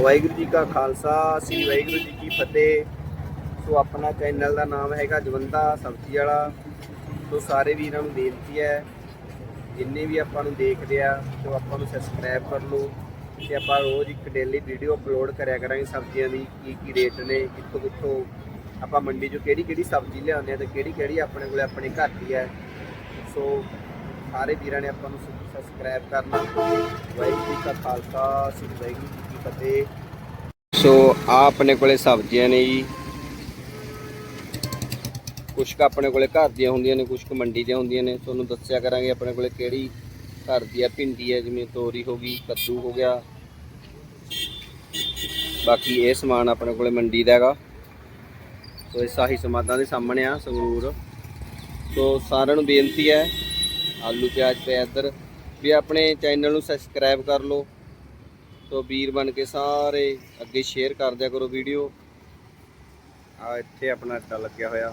ਵਾਹਿਗੁਰੂ ਜੀ ਕਾ ਖਾਲਸਾ, ਸ੍ਰੀ ਵਾਹਿਗੁਰੂ ਜੀ ਕੀ ਫਤਿਹ। ਸੋ ਆਪਣਾ ਚੈਨਲ ਦਾ ਨਾਮ ਹੈਗਾ ਜਵੰਦਾ ਸਬਜ਼ੀ ਵਾਲਾ। ਸੋ ਸਾਰੇ ਵੀਰਾਂ ਨੂੰ ਬੇਨਤੀ ਹੈ, ਜਿੰਨੇ ਵੀ ਆਪਾਂ ਨੂੰ ਦੇਖਦੇ ਆ, ਸੋ ਆਪਾਂ ਨੂੰ ਸਬਸਕ੍ਰਾਈਬ ਕਰ ਲਓ ਤੇ ਆਪਾਂ ਰੋਜ਼ ਇੱਕ ਡੇਲੀ ਵੀਡੀਓ ਅਪਲੋਡ ਕਰਿਆ ਕਰਾਂਗੇ ਸਬਜ਼ੀਆਂ ਦੀ, ਕੀ ਕੀ ਰੇਟ ਨੇ, ਕਿੱਥੋਂ ਕਿੱਥੋਂ ਆਪਾਂ ਮੰਡੀ 'ਚੋਂ ਕਿਹੜੀ ਕਿਹੜੀ ਸਬਜ਼ੀ ਲਿਆਉਂਦੇ ਆ ਤੇ ਕਿਹੜੀ ਕਿਹੜੀ ਆਪਣੇ ਕੋਲੇ ਆਪਣੇ ਘਰ ਦੀ ਹੈ। ਸੋ ਸਾਰੇ ਵੀਰਾਂ ਨੇ ਆਪਾਂ ਨੂੰ ਸਬਸਕ੍ਰਾਈਬ ਕਰਨਾ। ਵਾਹਿਗੁਰੂ ਜੀ ਕਾ ਖਾਲਸਾ, ਸ੍ਰੀ ਵਾਹਿਗੁਰੂ ਜੀ ਫਤਿਹ। ਸੋ ਆ ਆਪਣੇ ਕੋਲੇ ਸਬਜ਼ੀਆਂ ਨੇ ਜੀ। ਕੁਛ ਕੁ ਆਪਣੇ ਕੋਲੇ ਘਰ ਦੀਆਂ ਹੁੰਦੀਆਂ ਨੇ, ਕੁਛ ਕੁ ਮੰਡੀ ਦੀਆਂ ਹੁੰਦੀਆਂ ਨੇ। ਤੁਹਾਨੂੰ ਦੱਸਿਆ ਕਰਾਂਗੇ ਆਪਣੇ ਕੋਲੇ ਕਿਹੜੀ ਘਰ ਦੀ ਆ। ਭਿੰਡੀ ਹੈ ਜਿਵੇਂ ਤੋਰੀ ਹੋ ਗਈ, ਕੱਦੂ ਹੋ ਗਿਆ। ਬਾਕੀ ਇਹ ਸਮਾਨ ਆਪਣੇ ਕੋਲੇ ਮੰਡੀ ਦਾ ਹੈਗਾ। ਸੋ ਇਹ ਸਾਹੀ ਸਮਾਦਾਂ ਦੇ ਸਾਹਮਣੇ ਆ, ਸੰਗਰੂਰ। ਸੋ ਸਾਰਿਆਂ ਨੂੰ ਬੇਨਤੀ ਹੈ, ਆਲੂ ਪਿਆਜ਼ ਪਿਆ ਇੱਧਰ। ਵੀ ਆਪਣੇ ਚੈਨਲ ਨੂੰ ਸਬਸਕ੍ਰਾਈਬ ਕਰ ਲਓ। ਸੋ ਵੀਰ ਬਣ ਕੇ ਸਾਰੇ ਅੱਗੇ ਸ਼ੇਅਰ ਕਰ ਦਿਆ ਕਰੋ ਵੀਡੀਓ ਆ ਇੱਥੇ ਆਪਣਾ ਅੱਡਾ ਲੱਗਿਆ ਹੋਇਆ।